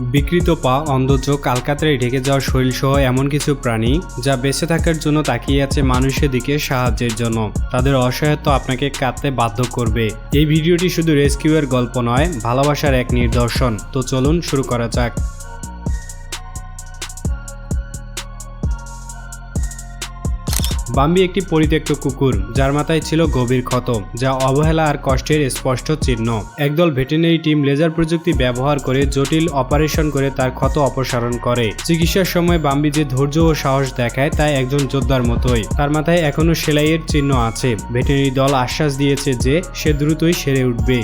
বিকৃত পা অন্ধ কালকাতায় ঢেকে যাওয়া শরীরসহ এমন কিছু প্রাণী যা বেঁচে থাকার জন্য তাকিয়ে আছে মানুষের দিকে সাহায্যের জন্য। তাদের অসহায়ত্ব আপনাকে কাঁদতে বাধ্য করবে। এই ভিডিওটি শুধু রেস্কিউয়ের গল্প নয়, ভালোবাসার এক নিদর্শন। তো চলুন শুরু করা যাক। বাম্বি একটি পরিত্যক্ত কুকুর, যার মাথায় ছিল গভীর ক্ষত, যা অবহেলা আর কষ্টের স্পষ্ট চিহ্ন। একদল ভেটেরিনারি টিম লেজার প্রযুক্তি ব্যবহার করে জটিল অপারেশন করে তার ক্ষত অপসারণ করে। চিকিৎসার সময় বাম্বি যে ধৈর্য ও সাহস দেখায় তা একজন যোদ্ধার মতোই। তার মাথায় এখনও সেলাইয়ের চিহ্ন আছে। ভেটেরিনারি দল আশ্বাস দিয়েছে যে, সে দ্রুতই সেরে উঠবে।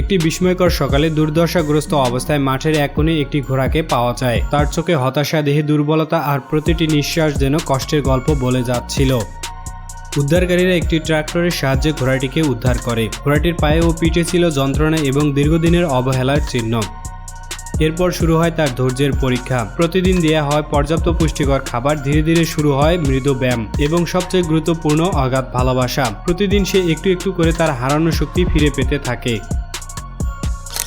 একটি বিস্ময়কর সকালে দুর্দশাগ্রস্ত অবস্থায় মাঠের এক কোণে একটি ঘোড়াকে পাওয়া যায়। তার চোখে হতাশা, দেহে দুর্বলতা আর প্রতিটি নিঃশ্বাস যেন কষ্টের গল্প বলে যাচ্ছিল। উদ্ধারকারীরা একটি ট্রাক্টরের সাহায্যে ঘোড়াটিকে উদ্ধার করে। ঘোড়াটির পায়ে ও পিঠে ছিল যন্ত্রণা এবং দীর্ঘদিনের অবহেলার চিহ্ন। এরপর শুরু হয় তার ধৈর্যের পরীক্ষা। প্রতিদিন দেয়া হয় পর্যাপ্ত পুষ্টিকর খাবার, ধীরে ধীরে শুরু হয় মৃদু ব্যায়াম এবং সবচেয়ে গুরুত্বপূর্ণ অগাধ ভালোবাসা। প্রতিদিন সে একটু একটু করে তার হারানো শক্তি ফিরে পেতে থাকে।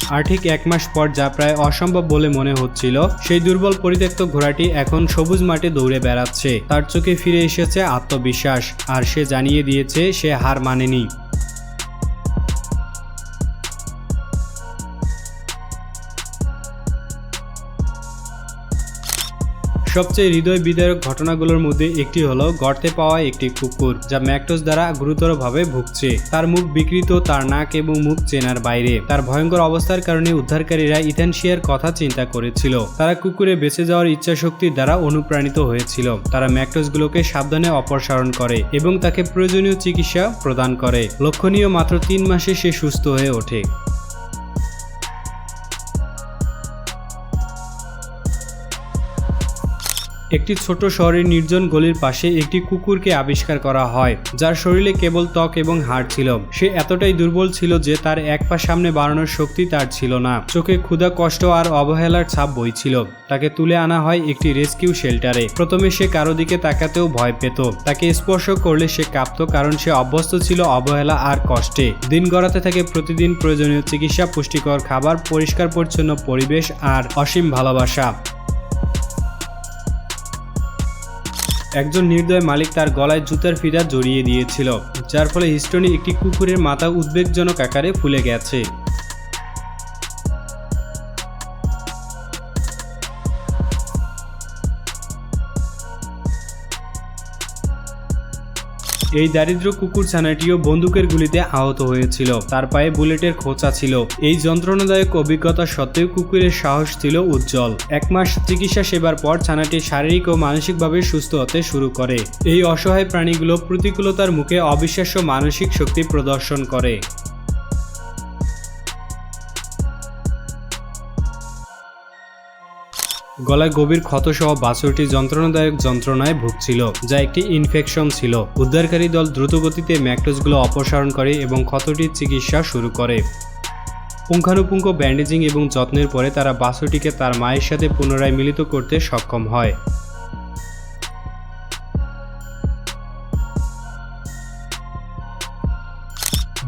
আর ঠিক এক মাস পর যা প্রায় অসম্ভব বলে মনে হচ্ছিল, সেই দুর্বল পরিত্যক্ত ঘোড়াটি এখন সবুজ মাঠে দৌড়ে বেড়াচ্ছে। তার চোখে ফিরে এসেছে আত্মবিশ্বাস, আর সে জানিয়ে দিয়েছে, সে হার মানেনি। সবচেয়ে হৃদয় বিদারক ঘটনাগুলোর মধ্যে একটি হলো গর্তে পাওয়া একটি কুকুর, যা ম্যাকটোস দ্বারা গুরুতরভাবে ভুগছে। তার মুখ বিকৃত, তার নাক এবং মুখ চেনার বাইরে। তার ভয়ঙ্কর অবস্থার কারণে উদ্ধারকারীরা ইথানশিয়ার কথা চিন্তা করেছিল। তারা কুকুরে বেঁচে যাওয়ার ইচ্ছা শক্তির দ্বারা অনুপ্রাণিত হয়েছিল। তারা ম্যাকটোসগুলোকে সাবধানে অপসারণ করে এবং তাকে প্রয়োজনীয় চিকিৎসা প্রদান করে। লক্ষণীয় মাত্র তিন মাসে সে সুস্থ হয়ে ওঠে। একটি ছোট শহরের নির্জন গলির পাশে একটি কুকুরকে আবিষ্কার করা হয়, যার শরীরে কেবল ত্বক এবং হাড় ছিল। সে এতটাই দুর্বল ছিল যে তার এক পা সামনে বাড়ানোর শক্তি তার ছিল না। চোখে ক্ষুধা, কষ্ট আর অবহেলার ছাপ বইছিল তাকে তুলে আনা হয় একটি রেস্কিউ শেল্টারে। প্রথমে সে কারও দিকে তাকাতেও ভয় পেত। তাকে স্পর্শ করলে সে কাঁপত কারণ সে অভ্যস্ত ছিল অবহেলা আর কষ্টে। দিন গড়াতে থাকে প্রতিদিন প্রয়োজনীয় চিকিৎসা, পুষ্টিকর খাবার পরিষ্কার পরিচ্ছন্ন পরিবেশ আর অসীম ভালোবাসা। একজন নির্দয় মালিক তার গলায় জুতার ফিরা জড়িয়ে দিয়েছিল, যার ফলে হিস্টনি একটি কুকুরের মাথা উদ্বেগজনক আকারে ফুলে গেছে। এই দারিদ্র কুকুর ছানাটিও বন্দুকের গুলিতে আহত হয়েছিল। তার পায়ে বুলেটের খোঁচা ছিল। এই যন্ত্রণাদায়ক অভিজ্ঞতা সত্ত্বেও কুকুরের সাহস ছিল উজ্জ্বল। এক মাস চিকিৎসা সেবার পর ছানাটি শারীরিক ও মানসিকভাবে সুস্থ হতে শুরু করে। এই অসহায় প্রাণীগুলো প্রতিকূলতার মুখে অবিশ্বাস্য মানসিক শক্তি প্রদর্শন করে। গলায় গভীর ক্ষতসহ বাছুরটি যন্ত্রণাদায়ক যন্ত্রণায় ভুগছিল, যা একটি ইনফেকশন ছিল। উদ্ধারকারী দল দ্রুতগতিতে ম্যাকটোজগুলো অপসারণ করে এবং ক্ষতটির চিকিৎসা শুরু করে। পুঙ্খানুপুঙ্খ ব্যান্ডেজিং এবং যত্নের পরে তারা বাছুরটিকে তার মায়ের সাথে পুনরায় মিলিত করতে সক্ষম হয়।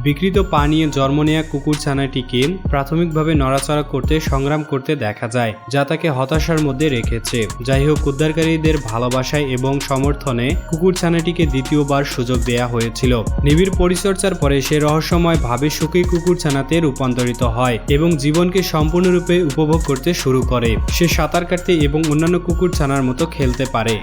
বিকৃত পা নিয়ে জন্ম নেয়া কুকুর ছানাটিকে প্রাথমিকভাবে নড়াচড়া করতে, সংগ্রাম করতে দেখা যায়, যা তাকে হতাশার মধ্যে রেখেছে। যাই হোক উদ্ধারকারীদের ভালোবাসায় এবং সমর্থনে কুকুর ছানাটিকে দ্বিতীয়বার সুযোগ দেয়া হয়েছিল। নিবিড় পরিচর্যার পরে সে রহস্যময় ভাবে সুখী কুকুর ছানাতে রূপান্তরিত হয় এবং জীবনকে সম্পূর্ণরূপে উপভোগ করতে শুরু করে। সে সাঁতার কাটতে এবং অন্যান্য কুকুর ছানার মতো খেলতে পারে।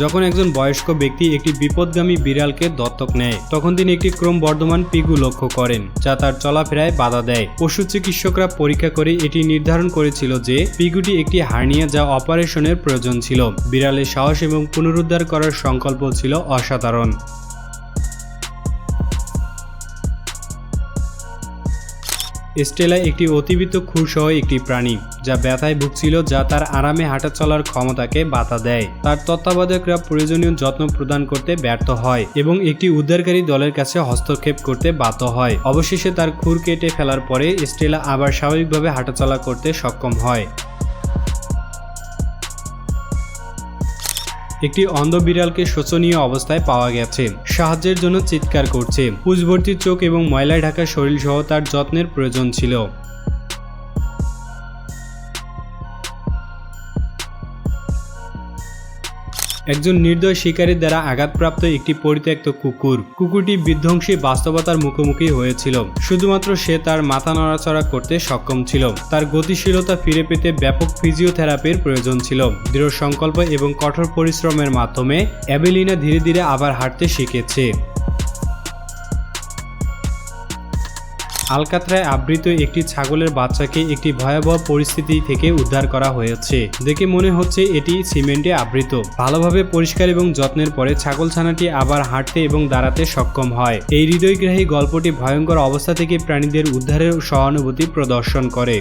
যখন একজন বয়স্ক ব্যক্তি একটি বিপদগামী বিড়ালকে দত্তক নেয়, তখন তিনি একটি ক্রমবর্ধমান পিগু লক্ষ্য করেন, যা তার চলাফেরায় বাধা দেয়। পশু চিকিৎসকরা পরীক্ষা করে এটি নির্ধারণ করেছিল যে পিগুটি একটি হার্নিয়া যা অপারেশনের প্রয়োজন ছিল। বিড়ালের সাহস এবং পুনরুদ্ধার করার সংকল্প ছিল অসাধারণ। স্টেলা একটি অতিরিক্ত খুরসহ একটি প্রাণী, যা ব্যথায় ভুগছিল, যা তার আরামে হাঁটা চলার ক্ষমতাকে বাধা দেয়। তার তত্ত্বাবধায়করা প্রয়োজনীয় যত্ন প্রদান করতে ব্যর্থ হয় এবং একটি উদ্ধারকারী দলের কাছে হস্তক্ষেপ করতে বাধ্য হয়। অবশেষে তার খুর কেটে ফেলার পরে স্টেলা আবার স্বাভাবিকভাবে হাঁটাচলা করতে সক্ষম হয়। একটি অন্ধ বিড়ালকে শোচনীয় অবস্থায় পাওয়া গেছে। সাহায্যের জন্য চিৎকার করছে। পুজভর্তি চোখ এবং ময়লায় ঢাকা শরীর সহ তার যত্নের প্রয়োজন ছিল। একজন নির্দয় শিকারীর দ্বারা আঘাতপ্রাপ্ত একটি পরিত্যক্ত কুকুর। কুকুরটি বিধ্বংসী বাস্তবতার মুখোমুখি হয়েছিল। শুধুমাত্র সে তার মাথা নড়াচড়া করতে সক্ষম ছিল। তার গতিশীলতা ফিরে পেতে ব্যাপক ফিজিওথেরাপির প্রয়োজন ছিল। দৃঢ় সংকল্প এবং কঠোর পরিশ্রমের মাধ্যমে অ্যাবেলিনা ধীরে ধীরে আবার হাঁটতে শিখেছে। আলকাতরায় আবৃত একটি ছাগলের বাচ্চাকে একটি ভয়াবহ পরিস্থিতি থেকে উদ্ধার করা হয়েছে। দেখে মনে হচ্ছে এটি সিমেন্টে আবৃত। ভালোভাবে পরিষ্কার এবং যত্নের পরে ছাগলছানাটি আবার হাঁটতে এবং দাঁড়াতে সক্ষম হয়। এই হৃদয়গ্রাহী গল্পটি ভয়ঙ্কর অবস্থা থেকে প্রাণীদের উদ্ধারের সহানুভূতি প্রদর্শন করে।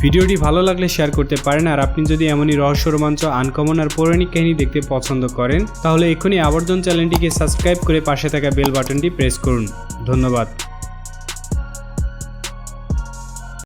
ভিডিওটি ভালো লাগলে শেয়ার করতে পারেন আর আপনি যদি এমনই রহস্য, রোমাঞ্চ, আনকমন আর পৌরাণিক কাহিনী দেখতে পছন্দ করেন, তাহলে এক্ষুনি আবর্জন চ্যানেলটিকে সাবস্ক্রাইব করে পাশে থাকা বেল বাটনটি প্রেস করুন। ধন্যবাদ।